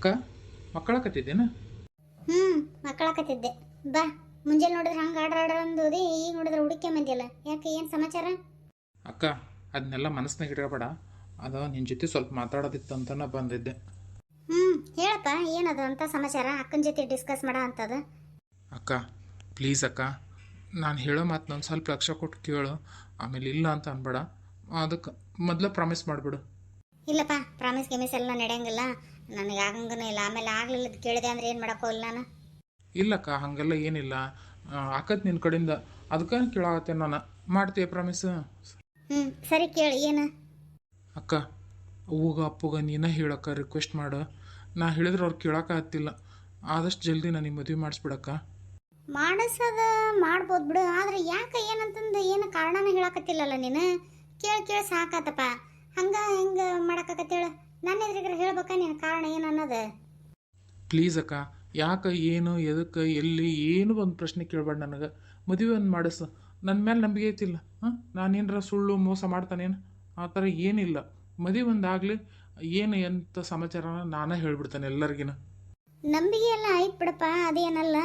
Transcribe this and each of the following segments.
ಅಕ್ಕ ಮಕ್ಕಳಕತ್ತಿದ್ದೇನ? ಹ್ಞೂ ಮಕ್ಕಳಾಕತ್ತಿದ್ದೆ. ಬಾ ಮುಂಜಾನೆ ನೋಡಿದ್ರೆ ಹಂಗೆ ಆಡ್ರ ಆಡ್ರ ಅಂದೋದಿ ಈಗ ನೋಡಿದ್ರೆ ಹುಡುಕೆ ಮಂದಿಯಲ್ಲ. ಯಾಕೆ ಏನು ಸಮಾಚಾರ? ಅಕ್ಕ ಅದನ್ನೆಲ್ಲ ಮನಸ್ಸಿನಾಗ ಇಟ್ಕೋಬೇಡ. ಅದು ನಿನ್ನ ಜೊತೆ ಸ್ವಲ್ಪ ಮಾತಾಡೋದಿತ್ತು ಅಂತ ನಾ ಬಂದಿದ್ದೆ. ಹ್ಞೂ ಹೇಳಪ್ಪ ಏನದು ಅಂತ ಸಮಾಚಾರ? ಅಕ್ಕನ ಜೊತೆ ಡಿಸ್ಕಸ್ ಮಾಡೋ ಅಂಥದ್ದು ಅಕ್ಕ ಪ್ಲೀಸ್ ಅಕ್ಕ ನಾನು ಹೇಳೋ ಮಾತು ಒಂದು ಸ್ವಲ್ಪ ಲಕ್ಷ ಕೊಟ್ಟು ಕೇಳು. ಆಮೇಲೆ ಇಲ್ಲ ಅಂತ ಅನ್ಬೇಡ. ಅದಕ್ಕೆ ಮೊದಲು ಪ್ರಾಮಿಸ್ ಮಾಡಿಬಿಡು. ಇಲ್ಲಪ್ಪ ಪ್ರಾಮಿಸ್ ಗಿಮಿಸ್ ಎಲ್ಲ ನಡೆಯಂಗಿಲ್ಲ. ನನಗೆ ಆಗಂಗನೂ ಇಲ್ಲ. ಆಮೇಲೆ ಆಗಲಿಲ್ಲ ಕೇಳಿದೆ ಅಂದ್ರೆ ಏನು ಮಾಡೋಕ್ಕೋಗಿಲ್ಲ ನಾನು. ಇಲ್ಲಕ್ಕ ಹಾಗೆಲ್ಲ ಏನಿಲ್ಲ. ಆಕತ್ ನಿನ್ನ ಕಡೆಯಿಂದ. ಅದಕ್ಕೆ ಕೇಳಾಗತ್ತೆ ನಾನು? ಮಾಡ್ತೀಯ ಪ್ರಾಮಿಸ್ ಹ್ಞೂ ಸರಿ ಕೇಳಿ ಏನು? ಅಕ್ಕ ಅವ್ವಗ ಅಪ್ಪಗ ನೀನ ಹೇಳಕ್ಕ ರಿಕ್ವೆಸ್ಟ್ ಮಾಡು. ನಾ ಹೇಳಿದ್ರೆ ಅವ್ರು ಕೇಳಕ್ಕ ಹತ್ತಿಲ್ಲ. ಆದಷ್ಟು ಜಲ್ದಿ ನನಗೆ ಮದುವೆ ಮಾಡಿಸ್ಬಿಡಕ್ಕ. ಮಾಡಿಸೋದು ಮಾಡ್ಬೋದು ಬಿಡು. ಆದ್ರೆ ಯಾಕೆ ಏನಂತಂದು ಏನು ಕಾರಣನ ಹೇಳಕತ್ತಿಲ್ಲಲ್ಲ ನೀನು? ಕೇಳಿ ಕೇಳಿ ಸಾಕಾತಪ್ಪ. ಹಂಗ ಹೆಂಗೆ ಮಾಡಕ್ಕಾಗತ್ತೇಳ ನನ್ನ ಎದುರಿಗೆ ಹೇಳ್ಬೇಕಾ ನೀನು ಕಾರಣ ಏನು ಅನ್ನೋದು? ಪ್ಲೀಸ್ ಅಕ್ಕ ಯಾಕೆ ಏನು ಎದಕ್ಕೆ ಎಲ್ಲಿ ಏನು ಒಂದು ಪ್ರಶ್ನೆ ಕೇಳಬೇಡ ನನಗೆ. ಮದುವೆ ಒಂದು ಮಾಡಿಸು. ನನ್ನ ಮೇಲೆ ನಂಬಿಕೆ ಐತಿಲ್ಲ. ಹಾಂ? ನಾನೇನರ ಸುಳ್ಳು ಮೋಸ ಮಾಡ್ತಾನೇನು? ಆ ಥರ ಏನಿಲ್ಲ. ಮದುವೆ ಒಂದಾಗಲಿ ಏನು ಎಂಥ ಸಮಾಚಾರನ ನಾನೇ ಹೇಳ್ಬಿಡ್ತಾನೆ ಎಲ್ಲರಿಗಿನ. ನಂಬಿಕೆ ಎಲ್ಲ ಆಯ್ತು ಬಿಡಪ್ಪ ಅದೇನಲ್ಲ.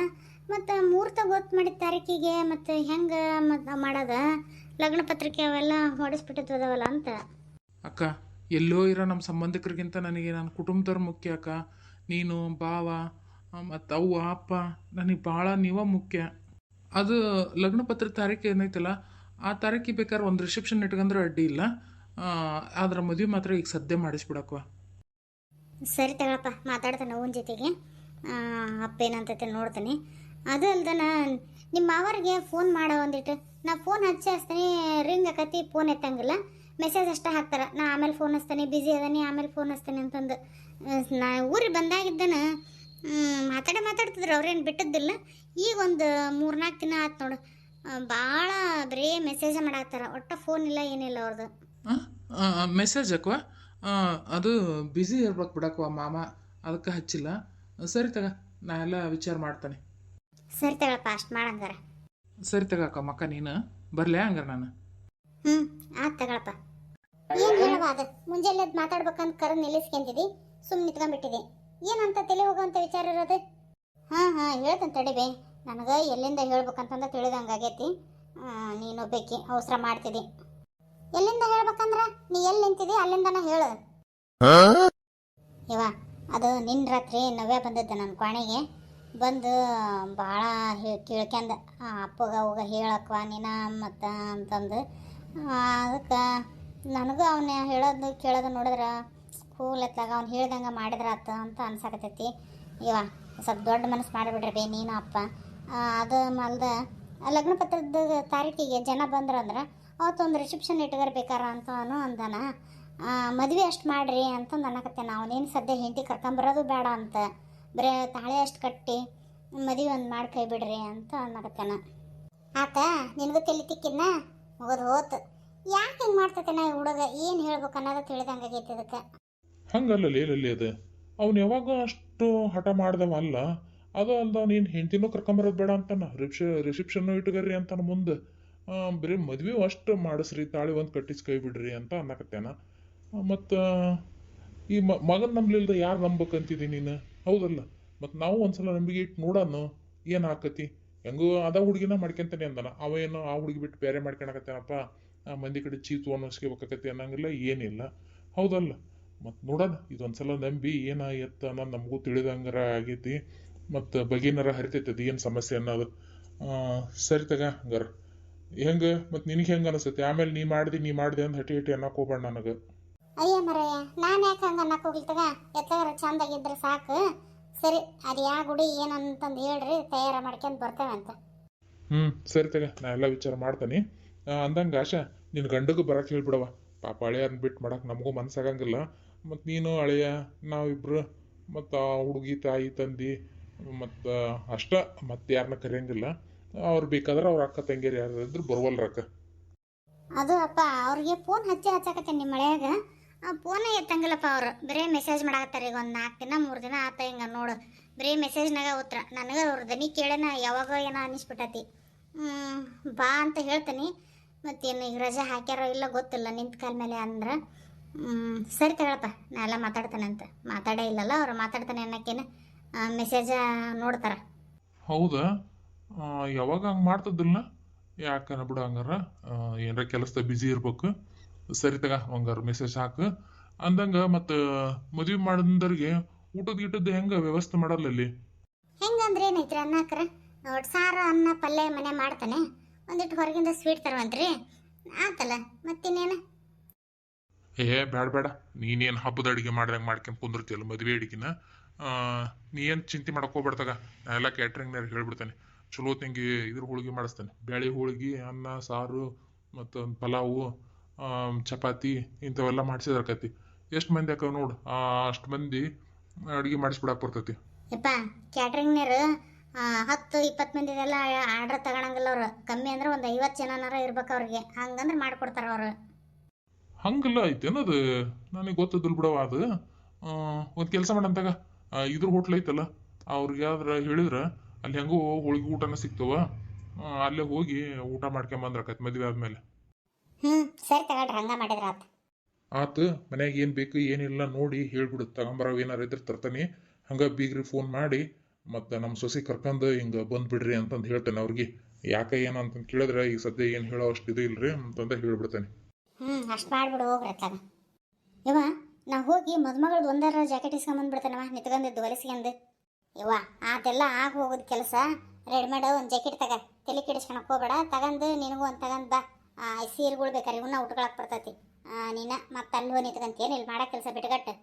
ಮತ್ತು ಮುಹೂರ್ತ ಗೊತ್ತು ಮಾಡಿದ ತಾರೀಕಿಗೆ ಮತ್ತು ಹೆಂಗೆ ಮತ್ತು ಮಾಡೋದ? ಲಗ್ನ ಪತ್ರಿಕೆ ಅವೆಲ್ಲ ಹೊಡಿಸ್ಬಿಟ್ಟಿದ್ದವಲ್ಲ ಅಂತ. ಅಕ್ಕ ಎಲ್ಲೋ ಇರೋ ನಮ್ಮ ಸಂಬಂಧಿಕರಿಗಿಂತ ನನಗೆ ನನ್ನ ಕುಟುಂಬದವ್ರು ಮುಖ್ಯ ಅಕ್ಕ, ನೀನು, ಭಾವ, ಮತ್ತು ಅವ್ವ, ಅಪ್ಪ, ನನಗೆ ಭಾಳ ನೀವ ಮುಖ್ಯ. ಅದು ಲಗ್ನ ಪತ್ರ ತಾರೀಕು ಏನೈತಲ್ಲ, ಆ ತಾರೀಕಿಗೆ ಬೇಕಾದ್ರೆ ಒಂದು ರಿಸೆಪ್ಷನ್ ಇಟ್ಕೊಂಡ್ರೆ ಅಡ್ಡಿ ಇಲ್ಲ. ಆದ್ರೆ ಮದುವೆ ಮಾತ್ರ ಈಗ ಸದ್ಯ ಮಾಡಿಸ್ಬಿಡಕ್ವ. ಸರಿ ತಗೊಳಪ್ಪ, ಮಾತಾಡ್ತಾನೆ ಅವನ ಜೊತೆಗೆ. ಅಪ್ಪ ಏನಂತೈತೆ ನೋಡ್ತೀನಿ. ಅದು ಅಲ್ದನ ನಿಮ್ಮ ಮಾವರಿಗೆ ಫೋನ್ ಮಾಡೋ ಒಂದಿಟ್ಟು. ನಾ ಫೋನ್ ಹಚ್ಚಿ ಹಚ್ತೀನಿ ರಿಂಗ್ ಆಕತಿ ಫೋನ್ ಎತ್ತಂಗಿಲ್ಲ. ಮೆಸೇಜ್ ಅಷ್ಟೇ ಹಾಕ್ತಾರೆ. ನಾ ಆಮೇಲೆ ಫೋನ್ ಹಚ್ತಾನೆ ಬಿಸಿ ಅದನಿ ಆಮೇಲೆ ಫೋನ್ ಹಚ್ತಾನೆ ಅಂತಂದು. ನಾ ಊರಿಗೆ ಬಂದಾಗಿದ್ದನ ಮಾತಾಡ ಮಾತಾಡ್ತಿದ್ರು ಅವ್ರೇನು ಬಿಟ್ಟದ್ದಿಲ್ಲ. ಈಗ ಒಂದು ಮೂರ್ನಾಲ್ಕು ದಿನ ಆಯ್ತು ನೋಡು. ಭಾಳ ಬರೀ ಮೆಸೇಜ್ ಮಾಡಾಕ್ತಾರ. ಒಟ್ಟು ಫೋನ್ ಇಲ್ಲ ಏನಿಲ್ಲ ಅವ್ರದ್ದು ಮೆಸೇಜ್ ಹಾಕುವ? ಅದು ಬ್ಯುಸಿ ಇರ್ಬೇಕು ಬಿಡಕ್ವ ಮಾಮ. ಅದಕ್ಕೆ ಹಚ್ಚಿಲ್ಲ. ಸರಿ ತಗ. ನಾ ಎಲ್ಲ ವಿಚಾರ ಮಾಡ್ತಾನೆ. ಸರಿ ತಗೊಳಪ್ಪ ಅಷ್ಟು ಮಾಡಂಗಾರ ಸರಿ ತಗಕ್ಕ ಮಕ್ಕ ನೀನು. ಬರಲೇ ಹಂಗಾರ ನಾನು. ತಗೊಳಪ್ಪ ಹೇಳುವ ಅದು. ಮುಂಜಾನೆ ಮಾತಾಡ್ಬೇಕಂತ ಕರ ನಿಲ್ಲಿಸ್ಕೆಂತಿದಿ ಸುಮ್ಮನೆ ಅಂತ ಏನಂತ ತಲೆ ಹೋಗೋಂಥ ವಿಚಾರ ಇರೋದು? ಹಾಂ ಹಾ ಹೇಳ್ತಂತ ತಡಿಬೆ. ನನಗೆ ಎಲ್ಲಿಂದ ಹೇಳ್ಬೇಕಂತಂದ ತಿಳಿದಂಗೆ ಆಗೈತಿ. ನೀನು ಒಬ್ಬಾಕಿ ಅವಸರ ಮಾಡ್ತಿದಿ ಎಲ್ಲಿಂದ ಹೇಳ್ಬೇಕಂದ್ರ? ನೀ ಎಲ್ಲಿ ನಿಂತಿದಿ ಅಲ್ಲಿಂದನ ಹೇಳು. ಇವ ಅದು ನಿನ್ನ ರಾತ್ರಿ ನವ್ಯ ಬಂದದ್ದು ನನ್ನ ಕೋಣೆಗೆ ಬಂದು ಭಾಳ ಕೇಳ್ಕೊಂಡ ಅಪ್ಪಗ ಅವಾಗ ಹೇಳಕ್ವ ನೀನ ಮತ್ತು ಅಂತಂದು. ಅದಕ್ಕೆ ನನಗೂ ಅವನ ಹೇಳೋದು ಕೇಳೋದು ನೋಡಿದ್ರೆ ಕೂಲ್ ಎತ್ತಾಗ ಅವ್ನು ಹೇಳ್ದಂಗೆ ಮಾಡಿದ್ರ ಆತ ಅಂತ ಅನ್ಸಕತ್ತೈತಿ. ಇವ ಸ್ವಲ್ಪ ದೊಡ್ಡ ಮನಸ್ಸು ಮಾಡಿಬಿಡ್ರಿ ಬೇ ನೀನು ಅಪ್ಪ. ಅದು ಅಲ್ದ, ಲಗ್ನ ಪತ್ರದ ತಾರೀಕಿಗೆ ಜನ ಬಂದ್ರಂದ್ರೆ ಅವತ್ತೊಂದು ರಿಸೆಪ್ಷನ್ ಇಟ್ಕರ್ಬೇಕಾರ ಅಂತ ಅವನು ಅಂದನ. ಮದುವೆ ಅಷ್ಟು ಮಾಡ್ರಿ ಅಂತಂದು ಅನ್ನಕತ್ತೇನೆ. ಅವನೇನು ಸದ್ಯ ಹೆಂಡತಿ ಕರ್ಕೊಂಬರೋದು ಬೇಡ ಅಂತ. ಬರೀ ತಾಳೆ ಅಷ್ಟು ಕಟ್ಟಿ ಮದುವೆ ಒಂದು ಮಾಡಿ ಕೈ ಬಿಡ್ರಿ ಅಂತ ಅನ್ನಕತ್ತಾನ. ಆತ, ನಿನಗೂ ತಿಳಿತಿಕ್ಕಿನ್ನ? ಮುಗಿದು ಹೋತು. ಯಾಕೆ ಹಿಂಗೆ ಮಾಡ್ತತೆ ಈ ಹುಡುಗ? ಏನು ಹೇಳ್ಬೇಕು ಅನ್ನೋದು ತಿಳಿದಂಗ ಆಗೈತೆ ಅದಕ್ಕೆ ಹಂಗಲ್ಲ ಅದು. ಅವ್ನು ಯಾವಾಗ ಅಷ್ಟು ಹಠ ಮಾಡ್ದವ ಅಲ್ಲ, ಅದು ಅಲ್ದ ನೀನು ಹೆಂಡತಿನೂ ಕರ್ಕೊಂಬರೋದು ಬೇಡ ಅಂತಾನ. ರಿಪ್ಷ, ರಿಸೆಪ್ಷನ್ನು ಇಟ್ಕರ್ರಿ ಅಂತಾನ ಮುಂದೆ. ಬರೀ ಮದ್ವೆ ಅಷ್ಟು ಮಾಡಿಸ್ರಿ, ತಾಳಿ ಒಂದು ಕಟ್ಟಿಸಿ ಕೈ ಬಿಡ್ರಿ ಅಂತ ಅನ್ನಕತ್ತೇನ. ಮತ್ತು ಈ ಮ, ಮಗನ ನಂಬ್ಲಿಲ್ದ ಯಾರು ನಂಬಕಂತಿದಿ ನೀನು? ಹೌದಲ್ಲ. ಮತ್ತು ನಾವು ಒಂದ್ಸಲ ನಂಬಿಕೆ ಇಟ್ಟು ನೋಡೋಣ ಏನು ಆಕತಿ? ಹೆಂಗೂ ಅದ ಹುಡುಗಿನ ಮಾಡ್ಕೊಂತಾನೆ ಅಂದನ. ಅವೇನು ಆ ಹುಡುಗಿ ಬಿಟ್ಟು ಬೇರೆ ಮಾಡ್ಕೊಳಕತ್ತೇನಪ್ಪ ಮಂದಿ ಕಡೆ ಚೀತು ಅನ್ನಿಸ್ಕೋಬೇಕಾಕತಿ ಅನ್ನಂಗಿಲ್ಲ ಏನಿಲ್ಲ. ಹೌದಲ್ಲ? ಮತ್ತು ನೋಡೋಣ ಇದೊಂದ್ಸಲ ನಂಬಿ ಏನ ಎತ್ತ ಅನ್ನೋದು ನಮಗೂ ತಿಳಿದಂಗಾರ ಆಗೈತಿ. ಮತ್ತು ಬಗೆನರ ಹರಿತೈತಿ ಅದು ಏನು ಸಮಸ್ಯೆ ಅನ್ನೋದು. ಸರಿ ತಗ ಹಂಗಾರ. ಹೆಂಗೆ? ಮತ್ತು ನಿನಗೆ ಹೆಂಗೆ ಅನಿಸ್ತೈತಿ? ಆಮೇಲೆ ನೀ ಮಾಡ್ದಿ ನೀ ಮಾಡ್ದೆ ಅಂತ ಹಟಿ ಹಟಿ ಅನ್ನಕ್ಕೆ ಹೋಗ್ಬೇಡ ನನಗೆ. ಅಯ್ಯ ಮರಯ್ಯ ನಾನು ಯಾಕೆ ಹಂಗೆ ಅನ್ನಕ್ಕೆ ಹೋಗ್ಲಿ ತಗ? ಎತ್ತಗಾರ ಚಂದಾಗಿದ್ರೆ ಸಾಕು. ಸರಿ ಅದು ಯಾವ ಗುಡಿ ಏನಂತಂದು ಹೇಳ್ರಿ ತಯಾರ ಮಾಡ್ಕೊಂಡು ಬರ್ತೇವೆ ಅಂತ ಹ್ಞೂ ಸರಿ ತಗ ನಾ ಎಲ್ಲ ವಿಚಾರ ಮಾಡ್ತಾನೆ. ಅಂದಂಗೆ ಆಶಾ ನಿನ್ನ ಗಂಡಗೂ ಬರಕ್ಕೆ ಹೇಳ್ಬಿಡವ ಪಾಪ ಹಳೆಯರ್ನ ಬಿಟ್ಟು ಮಾಡಕ್ಕೆ ನಮಗೂ ಮನ್ಸಾಗಂಗಿಲ್ಲ. ಮತ್ತು ನೀನು ಹಳೆಯ, ನಾವಿಬ್ರು ಮತ್ತು ಆ ಹುಡುಗಿ, ತಾಯಿ, ತಂದಿ, ಮತ್ತು ಅಷ್ಟ ಮತ್ತೆ ಯಾರನ್ನ ಕರೆಯಂಗಿಲ್ಲ. ಅವ್ರು ಬೇಕಾದ್ರೆ ಅವ್ರ ಅಕ್ಕ, ತಂಗಿಯರು ಯಾರು ಇದ್ರು ಬರುವಲ್ರಕ್ಕ ಅದು ಅಪ್ಪ, ಅವ್ರಿಗೆ ಫೋನ್ ಹಚ್ಚಿ ಹಚ್ಚಾಕತ್ತೆ ನಿಮ್ಮ ಮಳೆಯಾಗ. ಫೋನೇ ಎತ್ತಂಗಿಲ್ಲಪ್ಪ ಅವ್ರು. ಬರೀ ಮೆಸೇಜ್ ಮಾಡಾಕತ್ತಾರ ಈಗ ಒಂದು ನಾಲ್ಕು ದಿನ, ಮೂರು ದಿನ ಆತ ಹಿಂಗೆ ನೋಡು. ಬರೀ ಮೆಸೇಜ್ನಾಗ ಉತ್ತರ. ನನಗೆ ಅವ್ರ ದನಿ ಕೇಳೇನ ಯಾವಾಗ ಏನೋ ಅನ್ನಿಸ್ಬಿಟ್ಟತಿ ಬಾ ಅಂತ ಹೇಳ್ತೀನಿ. ಮತ್ತೇನು ಈಗ ರಜೆ ಹಾಕ್ಯಾರೋ ಇಲ್ಲ ಗೊತ್ತಿಲ್ಲ ನಿಂತ ಕಾಲ ಮೇಲೆ ಅಂದ್ರೆ ಸರಿ ತಗೊಳಪ್ಪ ನಾ ಎಲ್ಲ ಮಾತಾಡ್ತಾನೆ ಅಂತ. ಮಾತಾಡೇ ಇಲ್ಲಲ್ಲ ಅವ್ರು ಮಾತಾಡ್ತಾನೆ ಅನ್ನೋಕ್ಕೇನು ಮೆಸೇಜ ನೋಡ್ತಾರ. ಹೌದಾ? ಯಾವಾಗ ಹಂಗೆ ಮಾಡ್ತದಿಲ್ಲ ಯಾಕನ ಬಿಡು ಹಂಗಾರ ಏನರ ಏನಾರ ಕೆಲಸದ ಬ್ಯುಸಿ ಇರ್ಬೇಕು. ಸರಿ ತಗ ಹಂಗಾರ ಮೆಸೇಜ್ ಹಾಕು. ಅಂದಂಗ ಮತ್ತು ಮದುವೆ ಮಾಡಿದವ್ರಿಗೆ ಊಟದ ಗೀಟದ ಹೆಂಗ ವ್ಯವಸ್ಥೆ ಮಾಡಲ್ಲ ಅಲ್ಲಿ? ಹೆಂಗಂದ್ರೆ ಏನೈತ್ರಿ ಅನ್ನಕ್ರ ಒಟ್ಟು ಸಾರು ಅನ್ನ ಪಲ್ಯ ಮನೆ ಮಾಡ್ತಾನೆ. ಒಂದಿಟ್ಟು ಹೊರಗಿಂದ ಸ್ವೀಟ್ ತರುವಂತ್ರಿ. ಆತಲ್ಲ ಮತ್ತಿನ್ನೇನು? ಏ ಬೇಡ ಬೇಡ ನೀನೇನು ಹಬ್ಬದ ಅಡುಗೆ ಮಾಡ್ದಂಗೆ ಮಾಡ್ಕೊಂಡ್ ಕುಂದಿರ್ತೀಯಲ್ಲ ಮದುವೆ ಅಡುಗೆನ? ನೀ ಏನು ಚಿಂತೆ ಮಾಡಕ್ ಹೋಗ್ಬೇಡ್ತಾಗ? ನಾ ಎಲ್ಲ ಕ್ಯಾಟ್ರಿಂಗ್ನಾಗ ಹೇಳ್ಬಿಡ್ತೇನೆ. ಚಲೋ ತಂಗಿ ಇದ್ರ ಹೋಳಿಗೆ ಮಾಡಿಸ್ತೇನೆ. ಬೇಳೆ ಹೋಳಿಗೆ ಅನ್ನ ಸಾರು ಮತ್ತು ಪಲಾವು ಚಪಾತಿ ಇಂಥವೆಲ್ಲ ಮಾಡಿಸಿದ್ರಕತಿ ಎಷ್ಟು ಮಂದಿ ಹಾಕವ್ ನೋಡು? ಅಷ್ಟು ಮಂದಿ ಅಡುಗೆ ಮಾಡಿಸ್ಬಿಡಕ್ಕೆ ಬರ್ತೈತಿ. ಯಪ್ಪ ಕ್ಯಾಟ್ರಿಂಗ್ನರು ಹತ್ತು ಇಪ್ಪತ್ತು ಮಂದಿದೆಲ್ಲ ಆರ್ಡರ್ ತಗೊಳಂಗಿಲ್ಲ ಅವರು. ಕಮ್ಮಿ ಅಂದ್ರೆ ಒಂದು ಐವತ್ತು ಜನನಾರ ಇರ್ಬೇಕು ಅವ್ರಿಗೆ. ಹಂಗಂದ್ರೆ ಮಾಡ್ಕೊಡ್ತಾರ ಅವರು. ಹಂಗಲ್ಲ ಐತೇನದು ನನಗೆ ಗೊತ್ತದಿಲ್ಲ ಬಿಡವ ಅದು. ಒಂದು ಕೆಲಸ ಮಾಡಂತಾಗ ಇದ್ರ ಹೋಟ್ಲ್ ಐತಲ್ಲ ಅವ್ರಿಗೆ ಯಾವ್ದಾರ ಹೇಳಿದ್ರೆ ಅಲ್ಲಿ ಹೆಂಗೋ ಹೋಳಿಗೆ ಊಟನ ಸಿಗ್ತವ ಅಲ್ಲೇ ಹೋಗಿ ಊಟ ಮಾಡ್ಕೊಂಬಂದ್ರಕತ್ ಮದುವೆ ಆದ್ಮೇಲೆ. ಹ್ಞೂ ಸರಿ ತಗೊಳ್ರಿ ಹಂಗ ಮಾಡಿದ್ರೆ ಆತ. ಆತು ಮನ್ಯಾಗ ಏನು ಬೇಕು ಏನಿಲ್ಲ ನೋಡಿ ಹೇಳ್ಬಿಡು. ತಗೊಂಬರವ್ ಏನಾರ ಇದ್ರೆ ತರ್ತಾನೆ. ಹಂಗ ಬೀಗ್ರಿ ಫೋನ್ ಮಾಡಿ ಮತ್ತು ನಮ್ಮ ಸೊಸಿ ಕರ್ಕೊಂಡು ಹಿಂಗೆ ಬಂದುಬಿಡ್ರಿ ಅಂತಂದು ಹೇಳ್ತೇನೆ ಅವ್ರಿಗೆ. ಯಾಕೆ ಏನು ಅಂತಂದು ಕೇಳಿದ್ರೆ ಈಗ ಸದ್ಯ ಏನು ಹೇಳೋ ಅಷ್ಟು ಇದು ಇಲ್ರಿ ಅಂತಂದ ಹೇಳ್ಬಿಡ್ತೇನೆ. ಹ್ಞೂ ಅಷ್ಟು ಮಾಡ್ಬಿಡು ಹೋಗ್ರಿ ಅತ್ತಾಗ. ಯವ್ವ ನಾ ಹೋಗಿ ಮದುಮಗಳದ್ದು ಒಂದಾರ ಜಾಕೆಟ್ ಇಸ್ಕೊಂಬಂದ್ಬಿಡ್ತೇನವ ನಿತ್ಕೊಂಡಿದ್ದು ಹೊಲಿಸ್ಕೊಂಡು ಯವ್ವ, ಅದೆಲ್ಲ ಆಗ ಹೋಗೋದು ಕೆಲಸ. ರೆಡಿಮೇಡ್ ಒಂದು ಜಾಕೆಟ್ ತಗ. ತಲೆ ಕೆಡಿಸ್ಕೊಳಕ್ ಹೋಗ್ಬೇಡ, ತಗಂದು ನಿನಗೂ ಒಂದು ತಗಂದ ಬಾ. ಸೀರೆಗಳು ಬೇಕಾರೆ ಇವನ್ನ ಉಟ್ಕೊಳಕ್ ಬರ್ತೈತಿ. ನೀನ ಮತ್ತೆ ಅಲ್ಲಿ ಹೋಗಿ ನಿಂತ್ಕೊಂತೇನು ಇಲ್ಲಿ ಮಾಡೋ ಕೆಲಸ ಬಿಟ್ಗಟ್ಟು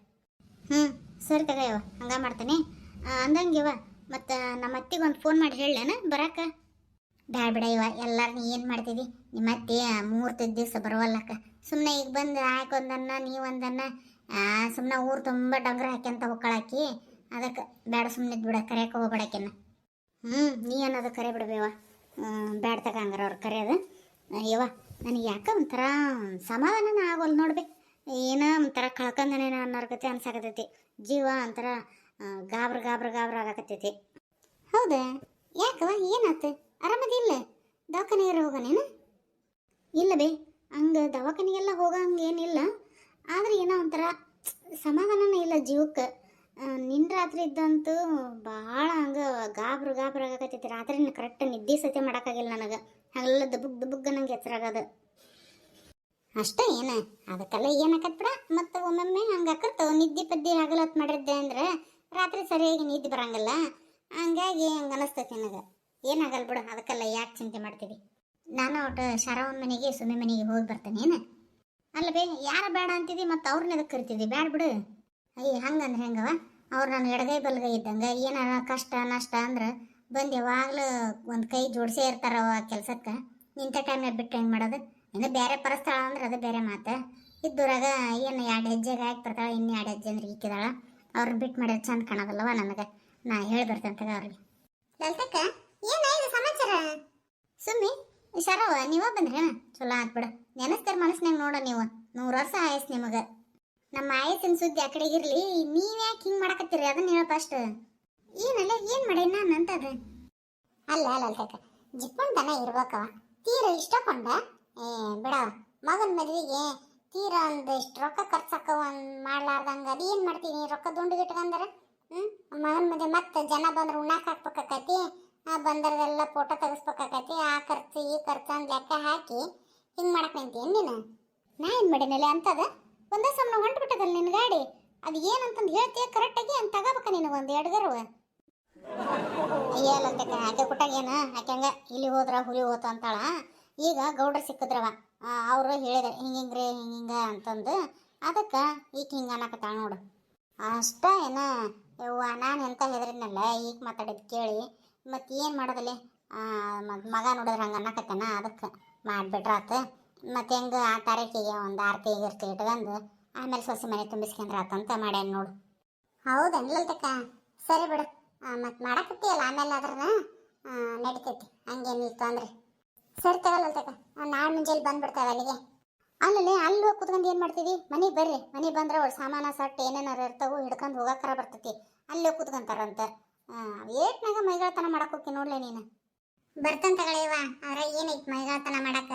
ಹ್ಞೂ ಸರಿ ತಗ ಇವ ಹಂಗ ಮಾಡ್ತೀನಿ. ಅಂದಂಗೆ ಯವ್ವ ಮತ್ತು ನಮ್ಮ ಅತ್ತಿಗೆ ಒಂದು ಫೋನ್ ಮಾಡಿ ಹೇಳಲೇನ? ಬರಾಕ? ಬ್ಯಾಡ ಬಿಡ ಇವ, ಎಲ್ಲಾರು ಏನು ಮಾಡ್ತಿದ್ದಿ ನಿಮ್ಮ ಅತ್ತೆ ಮೂರ್ತಿ ದಿವಸ ಬರವಲ್ಲಕ್ಕ. ಸುಮ್ಮನೆ ಈಗ ಬಂದು ಆಯ್ಕೆ ಒಂದನ್ನ, ನೀ ಒಂದನ್ನ ಸುಮ್ಮನೆ ಊರು ತುಂಬ ಡಂಗ್ರ ಹಾಕ್ಯಂತ ಹೊಕ್ಕಳಾಕಿ, ಅದಕ್ಕೆ ಬೇಡ ಸುಮ್ಮನೆ ಬಿಡ ಕರೆಯಕ್ಕೆ ಹೋಗ್ಬೇಡಕ್ಕೆನ ಹ್ಞೂ ನೀ ಅನ್ನೋದು ಕರೆ ಬಿಡ್ಬೇವ ಬ್ಯಾಡ ತಗ ಹಂಗಾರ ಅವ್ರು ಕರೆಯೋದು. ಇವ, ನನಗೆ ಯಾಕೆ ಒಂಥರ ಸಮಾಧಾನನ ಆಗೋಲ್ಲ ನೋಡ್ಬೇಕು ಏನೋ ಒಂಥರ ಕಳ್ಕಂದನೇನೋ ಅನ್ನೋರ್ಗತಿ ಅನ್ಸಾಕತೈತಿ. ಜೀವ ಒಂಥರ ಗಾಬ್ರ ಗಾಬ್ರ ಗಾಬ್ರ ಆಗಾಕತ್ತೈತಿ. ಹೌದಾ? ಯಾಕವ ಏನಾತ? ಆರಾಮದಿಲ್ಲ ದವಾಖಾನೆಗಾರ ಹೋಗೋನೇನು ಇಲ್ಲ ಬೇ, ಹಂಗೆ ದವಾಖಾನೆಗೆಲ್ಲ ಹೋಗಂಗೇನಿಲ್ಲ ಆದ್ರೆ ಏನೋ ಒಂಥರ ಸಮಾಧಾನನೇ ಇಲ್ಲ ಜೀವಕ್ಕೆ. ನಿನ್ನ ರಾತ್ರಿ ಇದ್ದಂತೂ ಭಾಳ ಹಂಗೆ ಗಾಬ್ರು ಗಾಬ್ರ ಆಗಕತ್ತೈತಿ. ರಾತ್ರಿ ಕರೆಕ್ಟ್ ನಿದ್ದೆ ಸತ್ಯ ಮಾಡೋಕ್ಕಾಗಿಲ್ಲ ನನಗೆ. ಹಂಗೆಲ್ಲ ದಬುಗ್ ದಬುಗ್ ನಂಗೆ ಎಚ್ಚರಾಗದ ಅಷ್ಟೇ ಏನ? ಅದಕ್ಕೆಲ್ಲ ಏನಾಕತ್ ಬಿಡ ಮತ್ತು ಒಮ್ಮೊಮ್ಮೆ ಹಂಗೆ ಆಕತ್ತ ನಿದ್ದೆ ಪದ್ದೆ ಹಗಲತ್ ಮಾಡಿದ್ದೆ ಅಂದ್ರೆ ರಾತ್ರಿ ಸರಿಯಾಗಿ ನಿದ್ದೆ ಬರಂಗಿಲ್ಲ. ಹಂಗಾಗಿ ಹಂಗೆ ಅನಿಸ್ತೈತಿ ನನಗೆ. ಏನಾಗಲ್ಲ ಬಿಡು, ಅದಕ್ಕೆಲ್ಲ ಯಾಕೆ ಚಿಂತೆ ಮಾಡ್ತೀವಿ? ನಾನು ಒಟ್ಟು ಶರವನ್ ಮನೆಗೆ ಸುಮ್ಮನೆ ಮನೆಗೆ ಹೋಗಿ ಬರ್ತೇನೆ, ಏನು? ಅಲ್ಲ ಬೇ, ಯಾರು ಬೇಡ ಅಂತಿದ್ದಿ ಮತ್ತು ಅವ್ರನ್ನ ಎದಕ್ಕೆ ಕರಿತಿದ್ದಿ ಬೇಡ ಬಿಡು. ಅಯ್ಯ ಹಂಗಂದ್ರೆ ಹೆಂಗವ? ಅವ್ರು ನಾನು ಎಡಗೈ ಬಲಗೈ ಇದ್ದಂಗೆ, ಏನಾರ ಕಷ್ಟ, ನಷ್ಟ ಅಂದ್ರೆ ಬಂದು ಯಾವಾಗಲೂ ಒಂದು ಕೈ ಜೋಡಿಸೇ ಇರ್ತಾರವ ಕೆಲಸಕ್ಕೆ. ನಿಂತ ಟೈಮ್ನಾಗ ಬಿಟ್ಟು ಹೆಂಗೆ ಮಾಡೋದು? ಇನ್ನು ಬೇರೆ ಪರಸ್ಥಳ ಅಂದ್ರೆ ಅದು ಬೇರೆ ಮಾತು. ಇದ್ದೂರಾಗ ಏನು ಎರಡು ಹೆಜ್ಜೆಗೆ ಹಾಕಿ ಬರ್ತಾಳೆ, ಇನ್ನು ಎರಡು ಹೆಜ್ಜೆ ಅಂದ್ರೆ ಈಕಿದಾಳ. ಅವ್ರನ್ನ ಬಿಟ್ಟು ಮಾಡಿದ್ರೆ ಚಂದ ಕಾಣೋದಲ್ಲವ ನನಗೆ ನಾ ಹೇಳಿ ಬರ್ತೇನೆ ತಗ ಅವ್ರಿಗೆ. ಲಲಿತಕ್ಕ ಏನಾಯ್ತು ಸಮಾಚಾರ? ಸುಮ್ಮಿ ಶರವ ನೀವ ಬಂದ್ರೇನ? ಚಲೋ ಆತ್ ಬಿಡ. ನೆನಸ್ತಾರ ಮನಸ್ನಾಗ ನೋಡ ನೀವು. ನೂರು ವರ್ಷ ಆಯಸ್ ನಿಮಗೆ. ನಮ್ಮ ಆಯಸ್ಸಿನ ಸುದ್ದಿ ಆ ಕಡೆಗೆ ಇರ್ಲಿ ನೀವ್ ಯಾಕೆ ಹಿಂಗ್ ಮಾಡಕತ್ತೀರಿ? ಅದನ್ನ ಹೇಳ ಫಸ್ಟ್ ಏನಲ್ಲ ಏನ್ ಮಾಡಿ ನಾನು ಅಂತದ? ಅಲ್ಲ ಲಲಿತಕ್ಕ ಜಿಪ್ಪುಂತನ ಇರ್ಬೇಕವ ತೀರ ಇಷ್ಟಕೊಂಡ? ಏ ಬಿಡ ಮಗನ ಮದ್ವಿಗೆ ತೀರ ಒಂದಿಷ್ಟು ರೊಕ್ಕ ಖರ್ಚಾಕ ಒಂದ್ ಮಾಡ್ಲಾರ್ದಂಗ ಅದೇನ್ ಮಾಡ್ತೀನಿ? ರೊಕ್ಕ ದುಂಡು ಇಟ್ಕಂದ್ರ ಹ್ಮ್? ಮಗನ ಮದ್ವೆ ಮತ್ತೆ ಜನ ಬಂದ್ರೆ ಉಣ್ಣಾಕ್ ಆ ಬಂದರದೆಲ್ಲ ಫೋಟೋ ತೆಗಿಸ್ಬೇಕಾಕತಿ, ಆ ಖರ್ಚು ಈ ಖರ್ಚು ಅಂತ ಲೆಕ್ಕ ಹಾಕಿ ಹಿಂಗ್ ಮಾಡಕ್ ನಿಂತೀನಿ ನೀನು? ನಾ ಏನ್ ಮಾಡಿನಲ್ಲ ಅಂತದ? ಒಂದೇ ಸಮನ ಹೊಂಟು ನಿನ್ ಗಾಡಿ? ಅದು ಏನಂತಂದು ಹೇಳ್ತೀಯ ಕರೆಕ್ಟಾಗಿ ಅಂತ ತಗೋಬೇಕ ನೀನು ಒಂದು ಅಯ್ಯಲ್ಲ ಅಂತ ಆಕೆ ಕೊಟ್ಟಾಗ ಏನ? ಹಾಕ್ಯಂಗ ಇಲ್ಲಿ ಹೋದ್ರ, ಹುಲಿ ಹೋತ ಅಂತಾಳ? ಈಗ ಗೌಡ್ರ ಸಿಕ್ಕಿದ್ರವ. ಅವರು ಹೇಳಿದ್ರು, ಹಿಂಗ ಹಿಂಗ್ರಿ ಹಿಂಗ ಹಿಂಗ ಅಂತಂದು. ಅದಕ್ಕೆ ಈಗ ಹಿಂಗೆ ಅನ್ನಕತ್ತಾಳ ನೋಡು. ಅಷ್ಟ ಏನ, ಯವ್ವ, ನಾನು ಎಂತ ಹೆದರಿನಲ್ಲ ಈಗ ಮಾತಾಡಿದ್ ಕೇಳಿ. ಮತ್ತೆ ಏನು ಮಾಡೋದಲ್ಲಿ ಮಗ ನೋಡಿದ್ರೆ ಹಂಗೆ ಅನ್ನಕತ್ತೇನ, ಅದಕ್ಕೆ ಮಾಡಿಬಿಟ್ರಾತ. ಮತ್ತು ಹೆಂಗೆ ಆ ತಾರೀಕಿಗೆ ಒಂದು ಆರು ಇರ್ತಿ ಇಟ್ಕೊಂಡು ಆಮೇಲೆ ಸೊಸೆ ಮನೆ ತುಂಬಿಸ್ಕೊಂಡ್ರೆ ಆತಂತ ಮಾಡ್ಯಾನ ನೋಡು. ಹೌದಾ ನಿಲ್ಲಲ್ತಕ್ಕ ಸರಿ ಬಿಡು. ಮತ್ತು ಮಾಡಕತ್ತೀಯಲ್ಲ ಆಮೇಲೆ ಅದ್ರನ್ನ ನಡಿತೈತಿ. ಹಂಗೇನಿಲ್ಲ ತೊಂದ್ರೆ ಸರಿ ತಗೊಳ್ಳಲ್ತಕ್ಕ ನಾಳೆ ಮುಂಜಾನೆ ಬಂದ್ಬಿಡ್ತಾವೆ ಅಲ್ಲಿಗೆ. ಅಲ್ಲಲ್ಲಿ, ಅಲ್ಲಿ ಕುತ್ಕೊಂಡು ಏನು ಮಾಡ್ತೀವಿ ಮನೆಗೆ ಬರ್ರಿ. ಮನೆಗೆ ಬಂದ್ರೆ ಅವ್ಳು ಸಾಮಾನ, ಸಟ್ಟು ಏನೇನಾರು ಇರ್ತಾವು ಹಿಡ್ಕೊಂಡು ಹೋಗಕ್ಕಾರ ಬರ್ತೈತಿ. ಅಲ್ಲಿ ಕುತ್ಕೊಂತಾರಂತ. ಏಟ್ನಾಗ ಮೈಗಾಳತನ ಮಾಡೋಕೆ ಹೋಗಿ ನೋಡಲೇ ನೀನು. ಬರ್ತಂತ ತಗೊಳ್ಳಿವ ಆದ್ರೆ ಏನೈತಿ ಮೈಗಾಳತನ ಮಾಡಕ್ಕ